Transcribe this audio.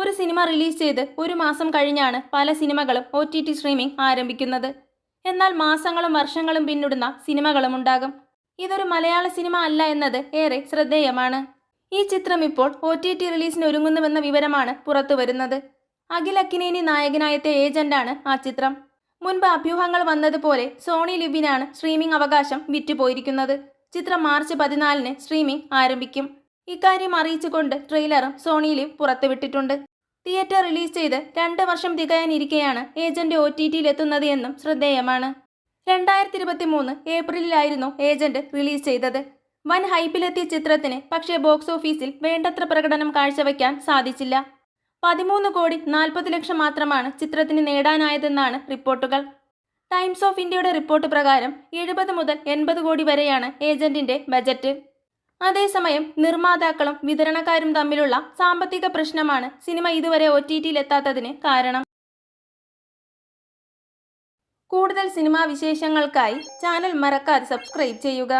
ഒരു cinema release ചെയ്ത് ഒരു മാസം കഴിഞ്ഞാണ് പല സിനിമകളും ഒ ടി ടി സ്ട്രീമിംഗ് ആരംഭിക്കുന്നത്. എന്നാൽ മാസങ്ങളും വർഷങ്ങളും പിന്നിടുന്ന സിനിമകളും ഉണ്ടാകും. ഇതൊരു മലയാള സിനിമ അല്ല എന്നത് ഏറെ ശ്രദ്ധേയമാണ്. ഈ ചിത്രം ഇപ്പോൾ ഒ ടി ടി റിലീസിന് ഒരുങ്ങുന്നുവെന്ന വിവരമാണ് പുറത്തു വരുന്നത്. അഖിൽ അക്കിനേനി നായകനായത്തെ ഏജന്റാണ് ആ ചിത്രം. മുൻപ് അഭ്യൂഹങ്ങൾ വന്നതുപോലെ സോണി ലിബിനാണ് സ്ട്രീമിംഗ് അവകാശം വിറ്റുപോയിരിക്കുന്നത്. ചിത്രം മാർച്ച് പതിനാലിന് സ്ട്രീമിംഗ് ആരംഭിക്കും. ഇക്കാര്യം അറിയിച്ചുകൊണ്ട് ട്രെയിലറും സോണി പുറത്തുവിട്ടിട്ടുണ്ട്. തിയേറ്റർ റിലീസ് ചെയ്ത് രണ്ട് വർഷം തികയാനിരിക്കെയാണ് ഏജന്റ് ഒ ടി ടിയിൽ എത്തുന്നത് എന്നും ശ്രദ്ധേയമാണ്. രണ്ടായിരത്തി ഇരുപത്തി മൂന്ന് ഏപ്രിലിലായിരുന്നു ഏജന്റ് റിലീസ് ചെയ്തത്. വൻ ഹൈപ്പിലെത്തിയ ചിത്രത്തിന് പക്ഷേ ബോക്സ് ഓഫീസിൽ വേണ്ടത്ര പ്രകടനം കാഴ്ചവെക്കാൻ സാധിച്ചില്ല. പതിമൂന്ന് കോടി നാൽപ്പത് ലക്ഷം മാത്രമാണ് ചിത്രത്തിന് നേടാനായതെന്നാണ് റിപ്പോർട്ടുകൾ. ടൈംസ് ഓഫ് ഇന്ത്യയുടെ റിപ്പോർട്ട് പ്രകാരം എഴുപത് മുതൽ എൺപത് കോടി വരെയാണ് ഏജന്റിന്റെ ബജറ്റ്. അതേസമയം നിർമ്മാതാക്കളും വിതരണക്കാരും തമ്മിലുള്ള സാമ്പത്തിക പ്രശ്നമാണ് സിനിമ ഇതുവരെ ഒ ടി ടിയിൽ എത്താത്തതിന് കാരണം. കൂടുതൽ സിനിമാ വിശേഷങ്ങൾക്കായി ചാനൽ മറക്കാതെ സബ്സ്ക്രൈബ് ചെയ്യുക.